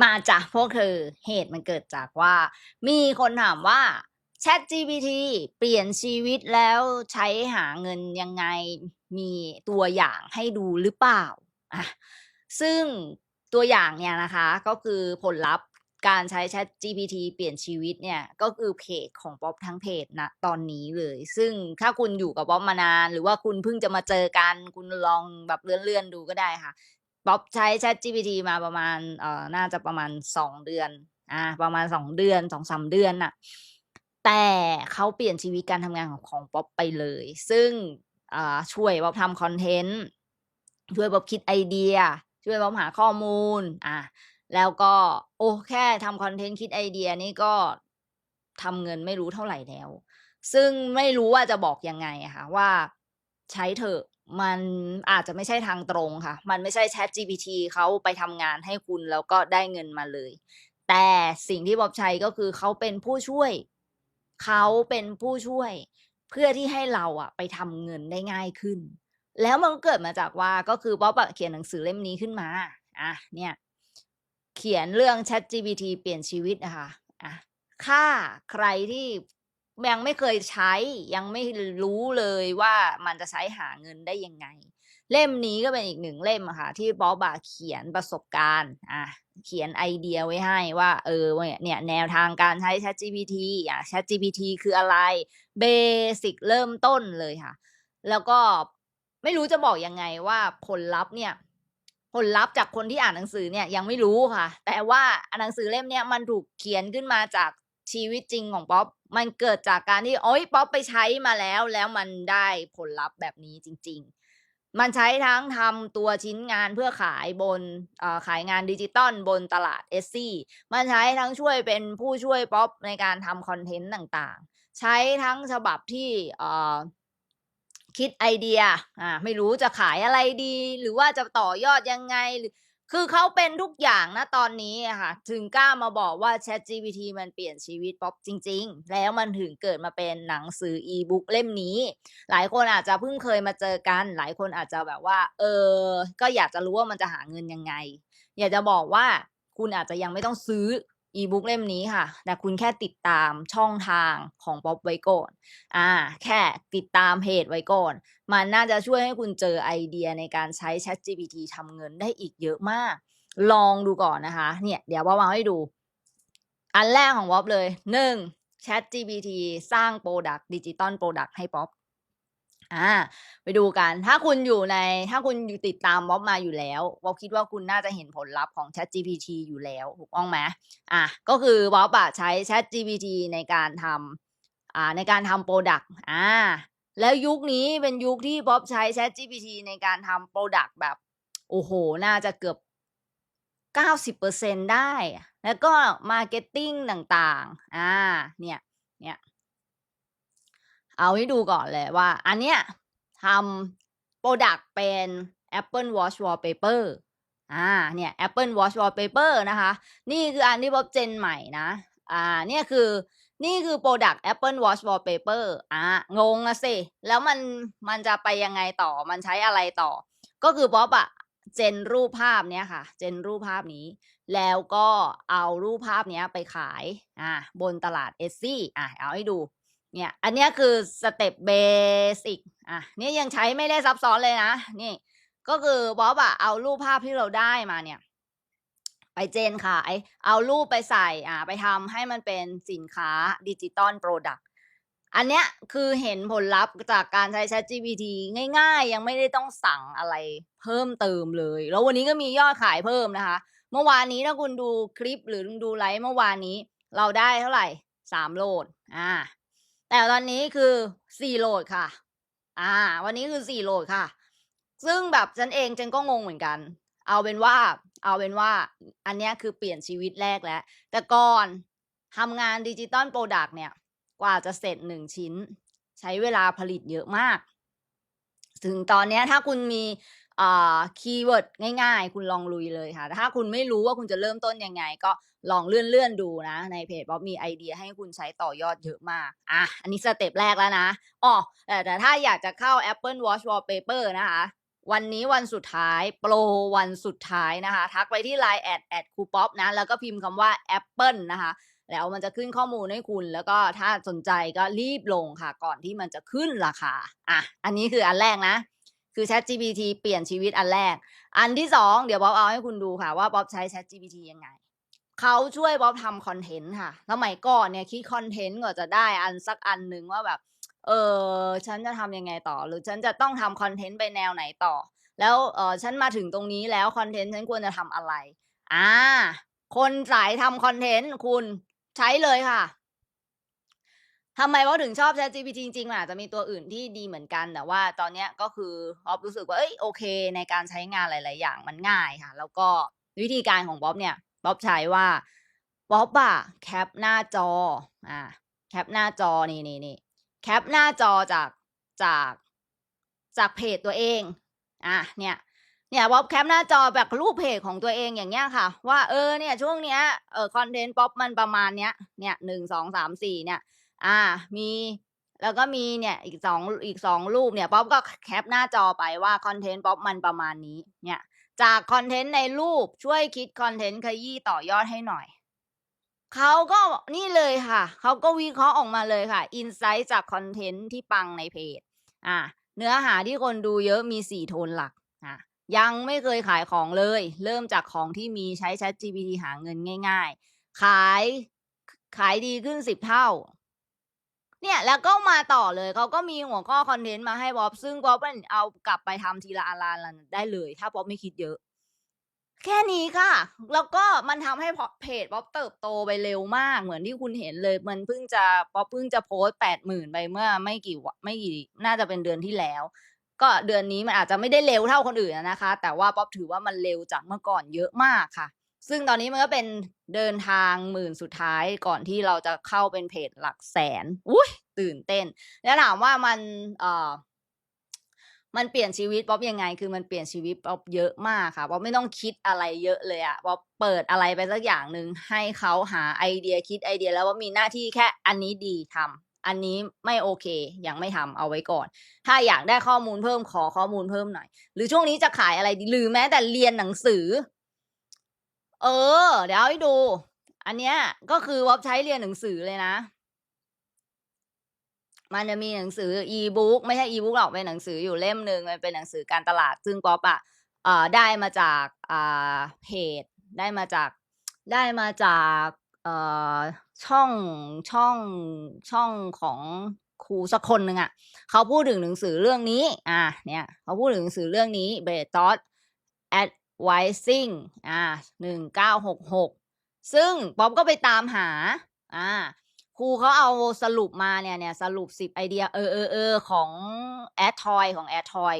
มาจ้ะพวกเธอเหตุมันเกิดจากว่า มีคนถามว่า ChatGPT เปลี่ยนชีวิตแล้วใช้หาเงินยังไงมีตัวอย่างให้ดูหรือเปล่า?อะซึ่งตัวอย่างเนี่ยนะคะก็คือผลลัพธ์การใช้ ChatGPT เปลี่ยนชีวิตเนี่ยก็คือเพจของป๊อปทั้งเพจณตอนนี้เลย ซึ่งถ้าคุณอยู่กับป๊อปมานาน หรือว่าคุณเพิ่งจะมาเจอกัน คุณลองแบบเลื่อนๆดูก็ได้ค่ะ ป๊อปใช้ ChatGPT มาประมาณเอ่อน่าจะประมาณ2เดือนอาประมาณ2เดือน2-3เดือนน่ะ แต่เขาเปลี่ยนชีวิตการทำงานของของป๊อปไปเลย ซึ่งอ่าช่วยป๊อปทำคอนเทนต์ ช่วยป๊อปคิดไอเดีย ช่วยป๊อปหาข้อมูล อ่าแล้วก็โอ้แค่ทำคอนเทนต์คิดไอเดียนี่ก็ทำเงินไม่รู้เท่าไหร่แล้ว ซึ่งไม่รู้ว่าจะบอกยังไงอะค่ะว่าใช้เถอะ มันอาจจะไม่ใช่ทางตรงค่ะ มันไม่ใช่ ChatGPT เขาไปทำงานให้คุณแล้วก็ได้เงินมาเลย แต่สิ่งที่ป๊อปใช้ก็คือเขาเป็นผู้ช่วย เขาเป็นผู้ช่วย เพื่อที่ให้เราอะไปทำเงินได้ง่ายขึ้น แล้วมันก็เกิดมาจากว่าก็คือป๊อปอะเขียนหนังสือเล่มนี้ขึ้นมาอาเนี่ย เขียนเรื่อง ChatGPT เปลี่ยนชีวิตอะคะอะถ้าใครที่ ยังไม่เคยใช้ ยังไม่รู้เลยว่ามันจะใช้หาเงินได้ยังไง เล่มนี้ก็เป็นอีก1เล่มอะค่ะ ที่ป๊อปอะเขียนประสบการณ์อาเขียนไอเดียไว้ให้ว่า เออเนี่ยแนวทางการใช้ ChatGPT อ่า ChatGPT คืออะไรเบสิกเริ่มต้นเลยค่ะ แล้วก็ไม่รู้จะบอกยังไงว่าผลลัพธ์เนี่ยผลลัพธ์จากคนที่อ่านหนังสือเนี่ยยังไม่รู้ค่ะ แต่ว่าอ่าหนังสือเล่มเนี้ยมันถูกเขียนขึ้นมาจาก ชีวิตจริงของป๊อปมันเกิดจากการที่โอ๊ยป๊อปไปใช้มาแล้ว แล้วมันได้ผลลัพธ์แบบนี้จริง ๆ มันใช้ทั้งทำตัวชิ้นงานเพื่อขายบนขายงานดิจิทัลบนตลาด Etsy มันใช้ทั้งช่วยเป็นผู้ช่วยป๊อปในการทำคอนเทนต์ต่างๆ ใช้ทั้งฉบับที่คิดไอเดียอาไม่รู้จะขายอะไรดี หรือว่าจะต่อยอดยังไงหรือ คือเขาเป็นทุกอย่างนะตอนนี้ค่ะ ถึงกล้ามาบอกว่า ChatGPT มันเปลี่ยนชีวิตป๊อปจริง ๆ แล้วมันถึงเกิดมาเป็นหนังสืออีบุ๊กเล่มนี้ หลายคนอาจจะเพิ่งเคยมาเจอกัน หลายคนอาจจะแบบว่า เออ ก็อยากจะรู้ว่ามันจะหาเงินยังไง อยากจะบอกว่าคุณอาจจะยังไม่ต้องซื้อ E-book เล่มนี้ค่ะ แต่คุณแค่ติดตามช่องทางของป๊อปไว้ก่อนอาแค่ติดตามเพจไว้ก่อน มันน่าจะช่วยให้คุณเจอไอเดียในการใช้ ChatGPT ทำเงินได้อีกเยอะมาก ลองดูก่อนนะคะ เนี่ย เดี๋ยวป๊อปเอาให้ดู อันแรกของป๊อปเลย1 ChatGPT สร้างพรดักต์ดิจิทัลพรดักต์ให้ป๊อป อาไปดูกัน ถ้าคุณอยู่ใน ถ้าคุณอยู่ติดตามป๊อปมาอยู่แล้วป๊อปคิดว่าคุณน่าจะเห็นผลลัพธ์ของ ChatGPT อยู่แล้วถูกต้องไหม?อาก็คือป๊อปอะใช้ ChatGPT ในการทำอ่าในการทำพรดักต์อ่าแล้วยุคนี้เป็นยุคที่ป๊อปใช้ ChatGPT ในการทำพรดักต์แบบ โอ้โฮน่าจะเกือบ 90%ได้ แล้วก็ marketing ต่างๆ อ่า เนี่ย เนี่ย เอาให้ดูก่อนเลยว่า อันเนี้ยทำพรดักต์เป็น Apple Watch Wallpaper อ่าเนี่ย Apple Watch Wallpaper นะคะ นี่คืออันที่ป๊อป Gen ใหม่นะ อ่าเนี่ยคือนี่คือพรดักต์ Apple Watch Wallpaper อ่างงอะสิ แล้วมันมันจะไปยังไงต่อมันใช้อะไรต่อ ก็คือป๊อปอะ Gen รูปภาพเนี้ยค่ะ Gen รูปภาพนี้ แล้วก็เอารูปภาพเนี้ยไปขายอ่าบนตลาด Etsy อาเอาให้ดู เนี่ย อันนี้คือสเต็ปเบสิกอาเนี่ยยังใช้ไม่ได้ซับซ้อนเลยนะ นี่ ก็คือป๊อปอะเอารูปภาพที่เราได้มาเนี่ย ไป Gen ขาย เอารูปไปใส่อ่าไปทำให้มันเป็นสินค้าดิจิทัลพรดักต์อันเนี้ยคือเห็นผลลัพธ์จากการใช้ ChatGPT ง่าย ๆ ยังไม่ได้ต้องสั่งอะไรเพิ่มเติมเลย แล้ววันนี้ก็มียอดขายเพิ่มนะคะ เมื่อวานนี้ถ้าคุณดูคลิปหรือดูไลฟ์เมื่อวานนี้ เราได้เท่าไหร3โหลดอ่า แต่ตอนนี้คือ4โหลดค่ะ อ่า วันนี้คือ4โหลดค่ะ ซึ่งแบบฉันเองฉันก็งงเหมือนกัน เอาเป็นว่า เอาเป็นว่า อันนี้คือเปลี่ยนชีวิตแรกแล้ว แต่ก่อนทำงานดิจิทัลพรดักต์เนี่ย กว่าจะเสร็จ1ชิ้น ใช้เวลาผลิตเยอะมาก ถึงตอนนี้ถ้าคุณมี คีย์เวิร์ดง่ายๆ คุณลองลุยเลยค่ะแต่ถ้าคุณไม่รู้ว่าคุณจะเริ่มต้นยังไง ก็ลองเลื่อนๆดูนะ ในเพจป๊อปมีไอเดียให้คุณใช้ต่อยอดเยอะมากอาอันนี้สเต็ปแรกแล้วนะอ้อแต่ถ้าอยากจะเข้า Apple Watch Wallpaper นะคะ วันนี้วันสุดท้าย โปรวันสุดท้ายนะคะ ทักไปที่ Line แอดแอดคูป๊อปนะ แล้วก็พิมพ์คำว่าแอปเปิลนะคะแล้วมันจะขึ้นข้อมูลให้คุณ แล้วก็ถ้าสนใจก็รีบลงค่ะ ก่อนที่มันจะขึ้นราคา อะ อันนี้คืออันแรกนะ คือ ChatGPT เปลี่ยนชีวิตอันแรก อันที่สองเดี๋ยวบ๊อบเอาให้คุณดูค่ะว่าบ๊อบใช้ ChatGPT ยังไงเขาช่วยบ๊อบทำคอนเทนต์ค่ะสมัยก่อนเนี่ยคิดคอนเทนต์กว่าจะได้อันสักอันหนึ่งว่าแบบ เออฉันจะทำยังไงต่อ หรือฉันจะต้องทำคอนเทนต์ไปแนวไหนต่อ แล้วเออฉันมาถึงตรงนี้แล้วคอนเทนต์ฉันควรจะทำอะไร อ่า คนสายทำคอนเทนต์คุณใช้เลยค่ะ ทำไมว่าถึงชอบ ChatGPT จริงๆมันอาจจะมีตัวอื่นที่ดีเหมือนกันแต่ว่าตอนเนี้ยก็คือบ๊อบรู้สึกว่าเอ้ยโอเค ในการใช้งานหลาย ๆ อย่างมันง่ายค่ะ แล้วก็วิธีการของบ๊อบเนี่ยบ๊อบใช้ว่าบ๊อบอะแคปหน้าจออ่าแคปหน้าจอนี่นี่นี่แคปหน้าจอจากจากจากเพจตัวเองอะเนี่ยเนี่ยบ๊อบแคปหน้าจอแบบรูปเพจของตัวเองอย่างเงี้ยค่ะ ว่าเออเนี่ยช่วงเนี้ยเออคอนเทนต์ป๊อปมันประมาณเนี้ยเนี่ยหนึ่งสองสามสี่เนี่ย อ่า มีแล้วก็มีเนี่ยอีกสองอีกสองรูปเนี่ยป๊อปก็แคปหน้าจอไปว่าคอนเทนต์ป๊อปมันประมาณนี้ เนี่ย จากคอนเทนต์ในรูปช่วยคิดคอนเทนต์ขยี้ต่อยอดให้หน่อยเขาก็นี่เลยค่ะเขาก็วิเคราะห์ออกมาเลยค่ะอินไซต์จากคอนเทนต์ที่ปังในเพจ อ่า เนื้อหาที่คนดูเยอะมีสี่โทนหลักอะยังไม่เคยขายของเลย เริ่มจากของที่มีใช้ Chat GPT หาเงินง่าย ๆ ขายขายดีขึ้นสิบเท่า เนี่ยแล้วก็มาต่อเลยเขาก็มีหัวข้อคอนเทนต์มาให้บ๊อบซึ่งบ๊อบมันเอากลับไปทำทีละอันละอันได้เลย ถ้าบ๊อบไม่คิดเยอะ แค่นี้ค่ะ แล้วก็มันทำให้เพจบ๊อบเติบโตไปเร็วมากเหมือนที่คุณเห็นเลยมันเพิ่งจะบ๊อบเพิ่งจะโพสแปดหมื่นไปเมื่อไม่กี่วไม่กี่น่าจะเป็นเดือนที่แล้ว ก็เดือนนี้มันอาจจะไม่ได้เร็วเท่าคนอื่นนะคะ แต่ว่าป๊อบถือว่ามันเร็วจากเมื่อก่อนเยอะมากค่ะ ซึ่งตอนนี้มันก็เป็นเดินทางหมื่นสุดท้ายก่อนที่เราจะเข้าเป็นเพจหลักแสนอุ้ยตื่นเต้น แล้วถามว่ามันเอ่อมันเปลี่ยนชีวิตป๊อบยังไง คือมันเปลี่ยนชีวิตป๊อบเยอะมากค่ะป๊อบไม่ต้องคิดอะไรเยอะเลยอะป๊อบเปิดอะไรไปสักอย่างหนึ่งให้เขาหาไอเดียคิดไอเดีย แล้วว่ามีหน้าที่แค่อันนี้ดีทำอันนี้ไม่โอเค ยังไม่ทำเอาไว้ก่อน ถ้าอยากได้ข้อมูลเพิ่มขอข้อมูลเพิ่มหน่อย หรือช่วงนี้จะขายอะไรดีหรือแม้แต่เรียนหนังสือ เออ เดี๋ยวให้ดู อันเนี้ยก็คือวอบใช้เรียนหนังสือเลยนะ มันจะมีหนังสืออีบุ๊กไม่ใช่อีบุ๊กหรอกเป็นหนังสืออยู่เล่มหนึ่งมันเป็นหนังสือการตลาด ซึ่งป๊อปอะเอ่อได้มาจากอ่าเพจได้มาจากได้มาจากเอ่อช่องช่องช่องของครูสักคนหนึ่งอะเขาพูดถึงหนังสือเรื่องนี้ อ่าเนี่ยเขาพูดถึงหนังสือเรื่องนี้เบตอ advising อ่าหนึ่งเก้าหกหกซึ่งป๊อปก็ไปตามหาอ่าครูเขาเอาสรุปมาเนี่ยเนี่ยสรุปสิบไอเดียเออเออเออของแอดทอยของแอดทอย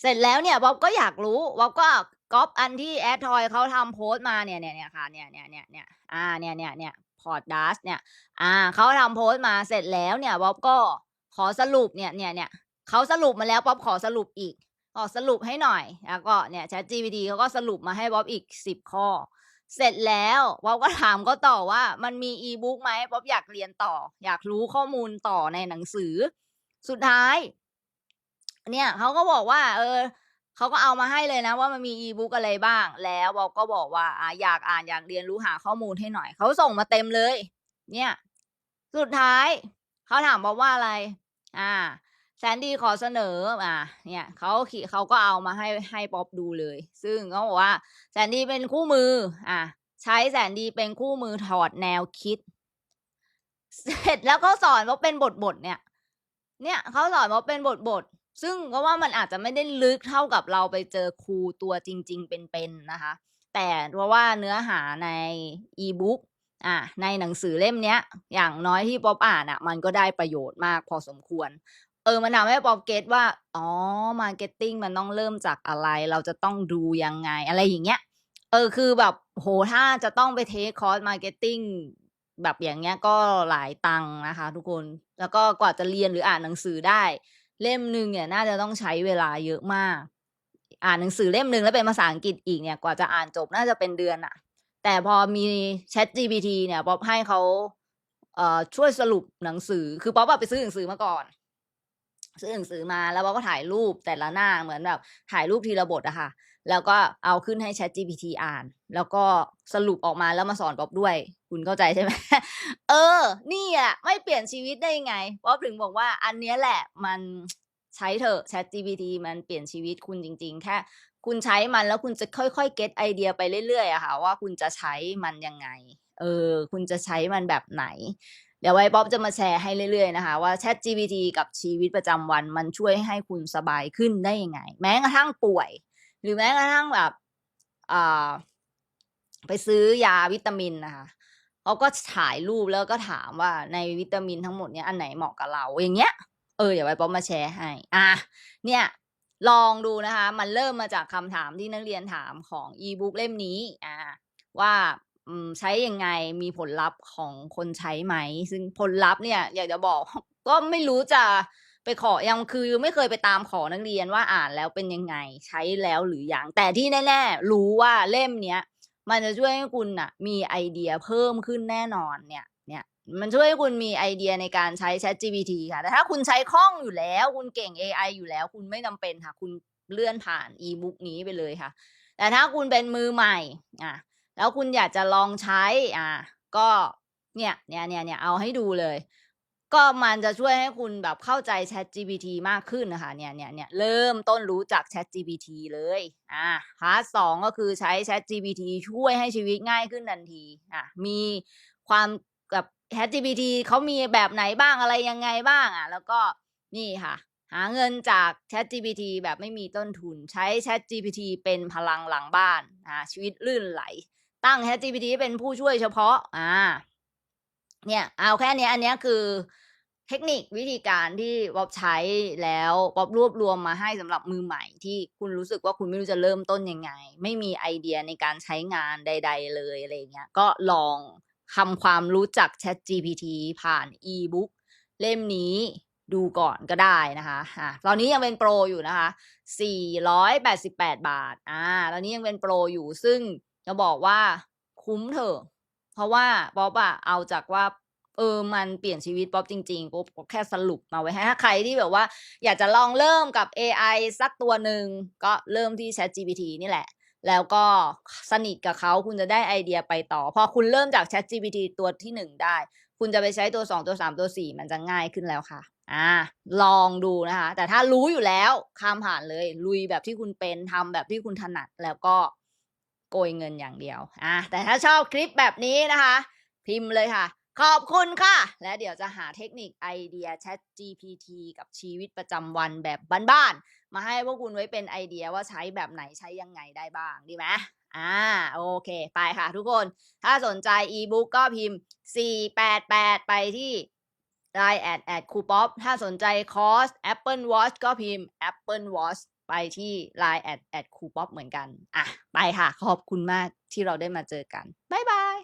เสร็จแล้วเนี่ยบ๊อบก็อยากรู้บ๊อบก็ก๊อปอันที่แอดทอยเขาทำโพสต์มาเนี่ยเนี่ยเนี่ยค่ะเนี่ยเนี่ยเนี่ยเนี่ยอ่าเนี่ยเนี่ยเนี่ยพอร์ตดัสเนี่ย อ่าเขาทำโพสต์มาเสร็จแล้วเนี่ยบ๊อบก็ขอสรุปเนี่ยเนี่ยเนี่ยเขาสรุปมาแล้วบ๊อบขอสรุปอีก ขอสรุปให้หน่อย แล้วก็เนี่ย ChatGPT เขาก็สรุปมาให้บ๊อบอีกสิบข้อ เสร็จแล้วบ๊อบก็ถามก็ต่อว่ามันมีอีบุ๊กไหมบ๊อบอยากเรียนต่อ อยากรู้ข้อมูลต่อในหนังสือ สุดท้าย เนี่ยเขาก็บอกว่า เออเขาก็เอามาให้เลยนะว่ามันมีอีบุ๊กอะไรบ้าง แล้วบ๊อบก็บอกว่าอ่าอยากอ่านอยากเรียนรู้หาข้อมูลให้หน่อยเขาส่งมาเต็มเลย เนี่ย สุดท้ายเขาถามบ๊อบว่าอะไร อ่า แซนดี้ขอเสนออ่าเนี่ยเขาขีเขาก็เอามาให้ให้ป๊อบดูเลย ซึ่งเขาบอกว่าแซนดี้เป็นคู่มืออ่าใช้แซนดี้เป็นคู่มือถอดแนวคิด เสร็จแล้วเขาสอนว่าเป็นบทบทเนี่ย เนี่ยเขาสอนว่าเป็นบทบท ซึ่งก็ว่ามันอาจจะไม่ได้ลึกเท่ากับเราไปเจอครูตัวจริง ๆ เป็นๆนะคะ แต่เพราะว่าเนื้อหาในอีบุ๊กอ่าในหนังสือเล่มเนี้ย อย่างน้อยที่ป๊อบอ่านอะ มันก็ได้ประโยชน์มากพอสมควร เออมันทำให้ป๊อบเก็ตว่า อ๋อมาร์เก็ตติ้งมันต้องเริ่มจากอะไร เราจะต้องดูยังไง อะไรอย่างเงี้ย เออคือแบบโหถ้าจะต้องไปเทคคอร์สมาร์เก็ตติ้งแบบอย่างเงี้ยก็หลายตังค์นะคะ ทุกคนแล้วก็กว่าจะเรียนหรืออ่านหนังสือได้ เล่มหนึ่งเนี่ยน่าจะต้องใช้เวลาเยอะมาก อ่านหนังสือเล่มหนึ่งแล้วเป็นภาษาอังกฤษอีกเนี่ยกว่าจะอ่านจบน่าจะเป็นเดือนอะแต่พอมี Chat GPT เนี่ยป๊อบให้เขาเอ่อช่วยสรุปหนังสือ คือป๊อบไปซื้อหนังสือมาก่อน ซื้อหนังสือมาแล้วป๊อปก็ถ่ายรูปแต่ละหน้าเหมือนแบบถ่ายรูปทีละบทอะค่ะ แล้วก็เอาขึ้นให้ ChatGPT อ่าน แล้วก็สรุปออกมาแล้วมาสอนป๊อปด้วย คุณเข้าใจใช่ไหมเออ นี่อะไม่เปลี่ยนชีวิตได้ยังไงป๊อปถึงบอกว่าอันเนี้ยแหละมันใช้เถอะ ChatGPT มันเปลี่ยนชีวิตคุณจริง ๆ แค่ คุณใช้มันแล้วคุณจะค่อยๆ เก็ตไอเดียไปเรื่อยๆอะค่ะ ว่าคุณจะใช้มันยังไง เออ คุณจะใช้มันแบบไหน เดี๋ยวไว้ป๊อปจะมาแชร์ให้เรื่อยๆนะคะ ว่า ChatGPT กับชีวิตประจำวันมันช่วยให้คุณสบายขึ้นได้ยังไง แม้กระทั่งป่วย หรือแม้กระทั่งแบบอ่าไปซื้อยาวิตามินนะคะเขาก็ถ่ายรูปแล้วก็ถามว่าในวิตามินทั้งหมดเนี้ยอันไหนเหมาะกับเราอย่างเงี้ยเออเดี๋ยวไว้ป๊อปมาแชร์ให้ อะเนี่ยลองดูนะคะ มันเริ่มมาจากคำถามที่นักเรียนถามของอีบุ๊กเล่มนี้อ่าว่า อืม ใช้ยังไง มีผลลัพธ์ของคนใช้ไหม ซึ่งผลลัพธ์เนี่ย อยากจะบอก ก็ไม่รู้จะไปขอ ยังคือไม่เคยไปตามขอนักเรียนว่าอ่านแล้วเป็นยังไง ใช้แล้วหรือยัง แต่ที่แน่ๆ รู้ว่าเล่มเนี้ย มันจะช่วยให้คุณน่ะ มีไอเดียเพิ่มขึ้นแน่นอนเนี่ย เนี่ย มันช่วยให้คุณมีไอเดียในการใช้ ChatGPT ค่ะ แต่ถ้าคุณใช้คล่องอยู่แล้ว คุณเก่งเอไอยู่แล้ว คุณไม่จำเป็นค่ะ คุณเลื่อนผ่านอีบุ๊กนี้ไปเลยค่ะ แต่ถ้าคุณเป็นมือใหม่ อ่า แล้วคุณอยากจะลองใช้อ่าก็เนี่ยเนี่ยเนี่ยเนี่ยเอาให้ดูเลย ก็มันจะช่วยให้คุณแบบเข้าใจ ChatGPT มากขึ้นนะคะเนี่ยเนี่ยเนี่ยเริ่มต้นรู้จัก ChatGPT เลยอ่าพาร์ต2ก็คือใช้ ChatGPT ช่วยให้ชีวิตง่ายขึ้นทันทีอ่ามีความกับ ChatGPT เขามีแบบไหนบ้างอะไรยังไงบ้างอ่าแล้วก็นี่ค่ะ หาเงินจาก ChatGPT แบบไม่มีต้นทุน ใช้ ChatGPT เป็นพลังหลังบ้านอ่าชีวิตลื่นไหล ตั้ง ChatGPT เป็นผู้ช่วยเฉพาะ อ่า เนี่ย เอาแค่เนี้ยอันเนี้ยคือเทคนิควิธีการที่ป๊อปใช้แล้วป๊อปรวบรวมมาให้สำหรับมือใหม่ที่คุณรู้สึกว่าคุณไม่รู้จะเริ่มต้นยังไง ไม่มีไอเดียในการใช้งานใด ๆ เลยอะไรเงี้ย ก็ลองทำความรู้จัก ChatGPT ผ่านอีบุ๊กเล่มนี้ดูก่อนก็ได้นะคะอ่าตอนนี้ยังเป็นโปรอยู่นะคะ 488 บาท อ่า ตอนนี้ยังเป็นโปรอยู่ ซึ่ง จะบอกว่าคุ้มเถอะ เพราะว่าป๊อปอะเอาจากว่า เออมันเปลี่ยนชีวิตป๊อปจริงๆป๊อปป๊อปแค่สรุปมาไว้ให้ถ้าใครที่แบบว่า อยากจะลองเริ่มกับเอไอสักตัวหนึ่งก็เริ่มที่ ChatGPT นี่แหละ แล้วก็สนิทกับเขาคุณจะได้ไอเดียไปต่อ พอคุณเริ่มจาก ChatGPT ตัวที่1ได้ คุณจะไปใช้ตัว2ตัว3ตัว4มันจะง่ายขึ้นแล้วค่ะอ่าลองดูนะคะ แต่ถ้ารู้อยู่แล้วข้ามผ่านเลย ลุยแบบที่คุณเป็นทำแบบที่คุณถนัดแล้วก็ โกยเงินอย่างเดียวอ่าแต่ถ้าชอบคลิปแบบนี้นะคะ พิมพ์เลยค่ะ ขอบคุณค่ะ และเดี๋ยวจะหาเทคนิคไอเดีย ChatGPT กับชีวิตประจำวันแบบบ้านๆมาให้พวกคุณไว้เป็นไอเดียว่าใช้แบบไหนใช้ยังไงได้บ้างดีไหมอ่าโอเค ไปค่ะทุกคน ถ้าสนใจอีบุ๊กก็พิมพ์ 488 ไปที่ LINE แอดแอดครูป๊อปถ้าสนใจคอร์ส Apple Watch ก็พิมพ์ Apple Watch ไปที่ LINE แอดแอดครูป๊อปเหมือนกัน อะ ไปค่ะ ขอบคุณมากที่เราได้มาเจอกัน บ๊ายบาย